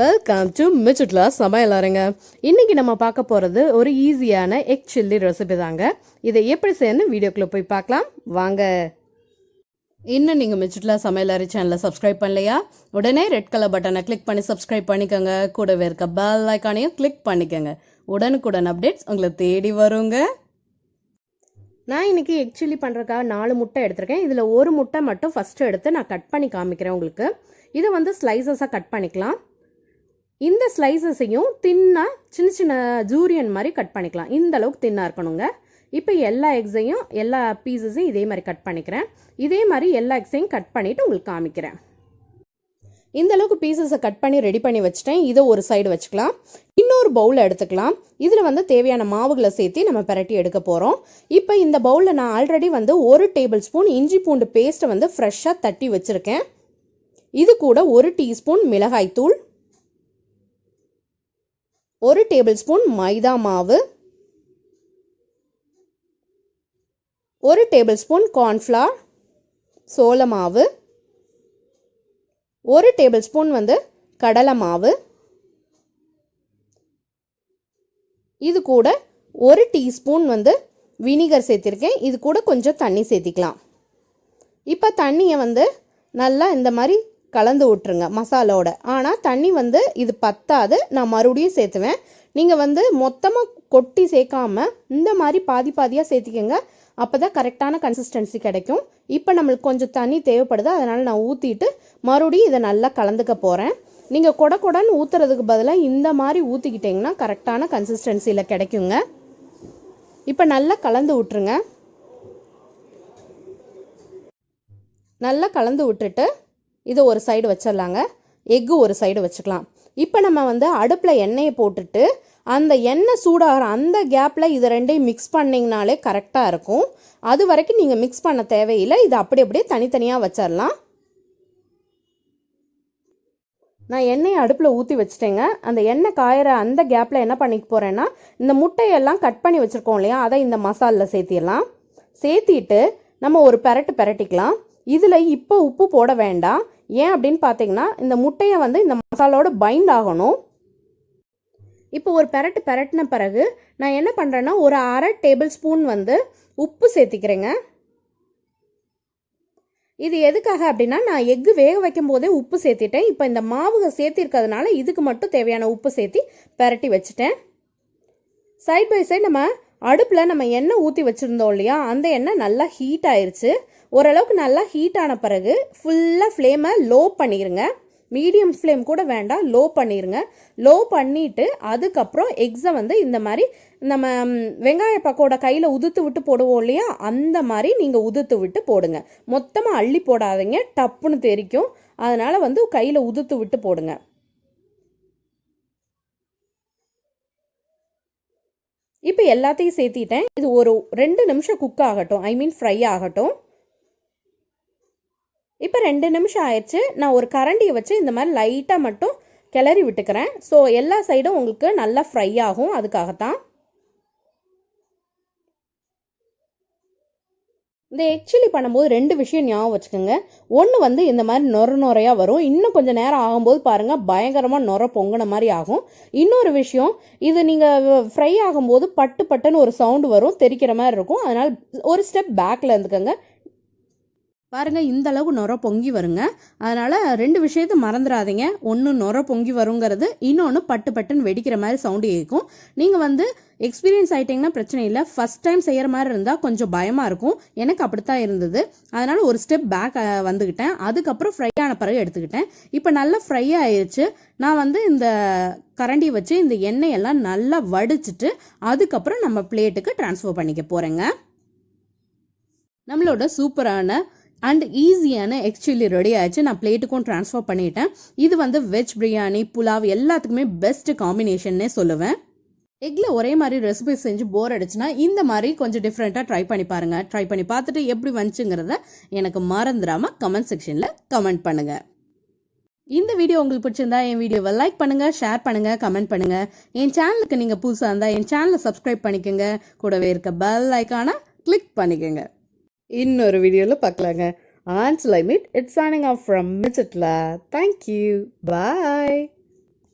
Welcome to மிச்சுட்லா சமையல் அறைங்க இன்னைக்கு நம்ம பார்க்க போகிறது ஒரு ஈஸியான எக் சில்லி ரெசிபி தாங்க. இதை எப்படி செய்யணும் வீடியோக்குள்ளே போய் பார்க்கலாம். வாங்க. இன்னும் நீங்கள் மிச்சுட்லா சமையல் அறை சேனலை சப்ஸ்கிரைப் பண்ணலையா? உடனே ரெட் கலர் பட்டனை கிளிக் பண்ணி சப்ஸ்கிரைப் பண்ணிக்கோங்க. கூடவே இருக்க பெல் ஐக்கானையும் கிளிக் பண்ணிக்கோங்க. உடனுக்குடன் அப்டேட்ஸ் உங்களை தேடி வருங்க. நான் இன்னைக்கு எக் சில்லி பண்ணுறதுக்காக நாலு முட்டை எடுத்திருக்கேன். இதில் ஒரு முட்டை மட்டும் ஃபஸ்ட்டு எடுத்து நான் கட் பண்ணி காமிக்கிறேன் உங்களுக்கு. இதை வந்து ஸ்லைசஸாக கட் பண்ணிக்கலாம். இந்த ஸ்லைசஸையும் தின்னாக சின்ன சின்ன ஜூரியன் மாதிரி கட் பண்ணிக்கலாம். இந்த அளவுக்கு தின்னாக இருக்கணுங்க. இப்போ எல்லா எக்ஸையும் எல்லா பீசஸையும் இதே மாதிரி கட் பண்ணிக்கிறேன். இதே மாதிரி எல்லா எக்ஸையும் கட் பண்ணிவிட்டு உங்களுக்கு காமிக்கிறேன். இந்த அளவுக்கு பீசஸை கட் பண்ணி ரெடி பண்ணி வச்சுட்டேன். இதை ஒரு சைடு வச்சுக்கலாம். இன்னொரு பவுல் எடுத்துக்கலாம். இதில் வந்து தேவையான மாவுகளை சேர்த்து நம்ம பிரட்டி எடுக்க போகிறோம் இப்போ இந்த பவுலில் நான் ஆல்ரெடி வந்து ஒரு டேபிள் ஸ்பூன் இஞ்சி பூண்டு பேஸ்ட்டை வந்து ஃப்ரெஷ்ஷாக தட்டி வச்சுருக்கேன். இது கூட ஒரு டீஸ்பூன் மிளகாய்த்தூள் ஒரு டேபிள் ஸ்பூன் மைதா மாவு ஒரு டேபிள் ஸ்பூன் கார்ன்ஃப்ளார் சோள மாவு ஒரு டேபிள் ஸ்பூன் வந்து கடலை மாவு. இது கூட ஒரு டீஸ்பூன் வந்து வினிகர் சேர்த்திருக்கேன். இது கூட கொஞ்சம் தண்ணி சேர்த்திக்கலாம். இப்போ தண்ணியை வந்து நல்லா இந்த மாதிரி கலந்து விட்டுருங்க மசாலோட ஆனால் தண்ணி வந்து இது பத்தாது. நான் மறுபடியும் சேர்த்துவேன். நீங்கள் வந்து மொத்தமாக கொட்டி சேர்க்காம இந்த மாதிரி பாதி பாதியாக சேர்த்திக்கோங்க. அப்போ தான் கரெக்டான கன்சிஸ்டன்சி கிடைக்கும். இப்போ நம்மளுக்கு கொஞ்சம் தண்ணி தேவைப்படுது. அதனால் நான் ஊற்றிட்டு மறுபடியும் இதை நல்லா கலந்துக்க போகிறேன் நீங்கள் கொட கொடன்னு ஊற்றுறதுக்கு பதிலாக இந்த மாதிரி ஊற்றிக்கிட்டிங்கன்னா கரெக்டான கன்சிஸ்டன்சியில் கிடைக்குங்க. இப்போ நல்லா கலந்து விட்டுருங்க நல்லா கலந்து விட்டுட்டு இதை ஒரு சைடு வச்சிடலாங்க. எக்கு ஒரு சைடு வச்சுக்கலாம். இப்போ நம்ம வந்து அடுப்பில் எண்ணெயை போட்டுட்டு அந்த எண்ணெய் சூடாகிற அந்த கேப்பில் இதை ரெண்டையும் மிக்ஸ் பண்ணிங்கனாலே கரெக்டாக இருக்கும். அது வரைக்கும் நீங்கள் மிக்ஸ் பண்ண தேவையில்லை. இதை அப்படி அப்படியே தனித்தனியாக வச்சிடலாம். நான் எண்ணெயை அடுப்பில் ஊற்றி வச்சுட்டேங்க. அந்த எண்ணெய் காயிற அந்த கேப்பில் என்ன பண்ணிக்க போகிறேன்னா இந்த முட்டையெல்லாம் கட் பண்ணி வச்சுருக்கோம் இல்லையா? அதை இந்த மசாலில் சேர்த்திடலாம். சேர்த்திட்டு நம்ம ஒரு பெரட்டு பெரட்டிக்கலாம். இதில் இப்போ உப்பு போட வேண்டாம். ஏன் அப்படின்னு பார்த்தீங்கன்னா இந்த முட்டையை வந்து இந்த மசாலோட பைண்ட் ஆகணும். இப்போ ஒரு பெரட்டு பெரட்டின பிறகு நான் என்ன பண்ணுறேன்னா ஒரு அரை டேபிள் ஸ்பூன் வந்து உப்பு சேர்த்திக்கிறேங்க. இது எதுக்காக அப்படின்னா நான் எக்கு வேக வைக்கும் போதே உப்பு சேர்த்திட்டேன். இப்போ இந்த மாவு சேர்த்திருக்கிறதுனால இதுக்கு மட்டும் தேவையான உப்பு சேர்த்தி பெரட்டி வச்சுட்டேன். சைட் பை சைடு நம்ம அடுப்பில் நம்ம எண்ணெய் ஊற்றி வச்சுருந்தோம் இல்லையா? அந்த எண்ணெய் நல்லா ஹீட் ஆயிடுச்சு ஓரளவுக்கு நல்லா ஹீட் ஆன பிறகு ஃபுல்லாக ஃப்ளேமை லோ பண்ணிடுங்க மீடியம் ஃப்ளேம் கூட வேண்டாம் லோ பண்ணிடுங்க லோ பண்ணிவிட்டு அதுக்கப்புறம் எக்ஸை வந்து இந்த மாதிரி நம்ம வெங்காய பக்கோட கையில் உதுத்து விட்டு போடுவோம் இல்லையா? அந்த மாதிரி நீங்கள் உதுத்து விட்டு போடுங்க. மொத்தமாக அள்ளி போடாதீங்க. டப்புன்னு தெரிக்கும். அதனால் வந்து கையில் உதுத்து விட்டு போடுங்க. இப்போ எல்லாத்தையும் சேர்த்திட்டேன். இது ஒரு ரெண்டு நிமிஷம் குக் ஆகட்டும். ஐ மீன் ஃப்ரை ஆகட்டும். இப்போ ரெண்டு நிமிஷம் ஆயிடுச்சு. நான் ஒரு கரண்டியை வச்சு இந்த மாதிரி லைட்டாக மட்டும் கிளறி விட்டுக்கிறேன். ஸோ எல்லா சைடும் உங்களுக்கு நல்லா ஃப்ரை ஆகும். அதுக்காகத்தான். இந்த எக் சில்லி பண்ணும்போது ரெண்டு விஷயம் ஞாபகம் வச்சுக்கோங்க. ஒன்று வந்து இந்த மாதிரி நொர நொறையாக வரும். இன்னும் கொஞ்சம் நேரம் ஆகும்போது பாருங்கள் பயங்கரமாக நொர பொங்கின மாதிரி ஆகும். இன்னொரு விஷயம் இது நீங்கள் ஃப்ரை ஆகும்போது பட்டு பட்டுன்னு ஒரு சவுண்டு வரும் தெரிக்கிற மாதிரி இருக்கும். அதனால் ஒரு ஸ்டெப் பேக்கில் இருந்துக்கோங்க. பாருங்கள் இந்த அளவு நுர பொங்கி வருங்க. அதனால் ரெண்டு விஷயத்த மறந்துடாதீங்க. ஒன்று நுர பொங்கி வருங்கிறது இன்னொன்று பட்டு பட்டுன்னு வெடிக்கிற மாதிரி சவுண்டு கேட்கும் நீங்கள் வந்து எக்ஸ்பீரியன்ஸ் ஆயிட்டீங்கன்னா பிரச்சனை இல்லை. ஃபர்ஸ்ட் டைம் செய்கிற மாதிரி இருந்தால் கொஞ்சம் பயமாக இருக்கும். எனக்கு அப்படித்தான் இருந்தது. அதனால் ஒரு ஸ்டெப் பேக் வந்துக்கிட்டேன் அதுக்கப்புறம் ஃப்ரை ஆன பிறகு எடுத்துக்கிட்டேன். இப்போ நல்லா ஃப்ரை ஆயிடுச்சு நான் வந்து இந்த கரண்டி வச்சு இந்த எண்ணெயெல்லாம் நல்லா வடிச்சிட்டு அதுக்கப்புறம் நம்ம பிளேட்டுக்கு ட்ரான்ஸ்ஃபர் பண்ணிக்க போகிறேங்க நம்மளோட சூப்பரான அண்ட் ஈஸியான எக் சில்லி ரெடி ஆயிடுச்சு. நான் பிளேட்டுக்கும் ட்ரான்ஸ்ஃபர் பண்ணிட்டேன். இது வந்து வெஜ் பிரியாணி புலாவ் எல்லாத்துக்குமே பெஸ்ட் காம்பினேஷன்னே சொல்லுவேன். எக்கில் ஒரே மாதிரி ரெசிபி செஞ்சு போர் அடிச்சுன்னா இந்த மாதிரி கொஞ்சம் டிஃப்ரெண்ட்டாக ட்ரை பண்ணி பாருங்கள் ட்ரை பண்ணி பார்த்துட்டு எப்படி வந்துச்சுங்கிறத எனக்கு மறந்துடாமல் கமெண்ட் செக்ஷனில் கமெண்ட் பண்ணுங்கள் இந்த வீடியோ உங்களுக்கு பிடிச்சிருந்தா என் வீடியோவை லைக் பண்ணுங்கள் ஷேர் பண்ணுங்கள் கமெண்ட் பண்ணுங்கள் என் சேனலுக்கு நீங்கள் புதுசாக இருந்தால் என் சேனலை சப்ஸ்கிரைப் பண்ணிக்கோங்க. கூடவே இருக்க பெல் ஐக்கானை கிளிக் பண்ணிக்கோங்க. இன்னொரு வீடியோவில் பார்க்கலாங்க. ஆன்ஸ் லைமிட் இட்ஸ் signing ஆஃப் from மிச்சட்லா தேங்க்யூ பாய்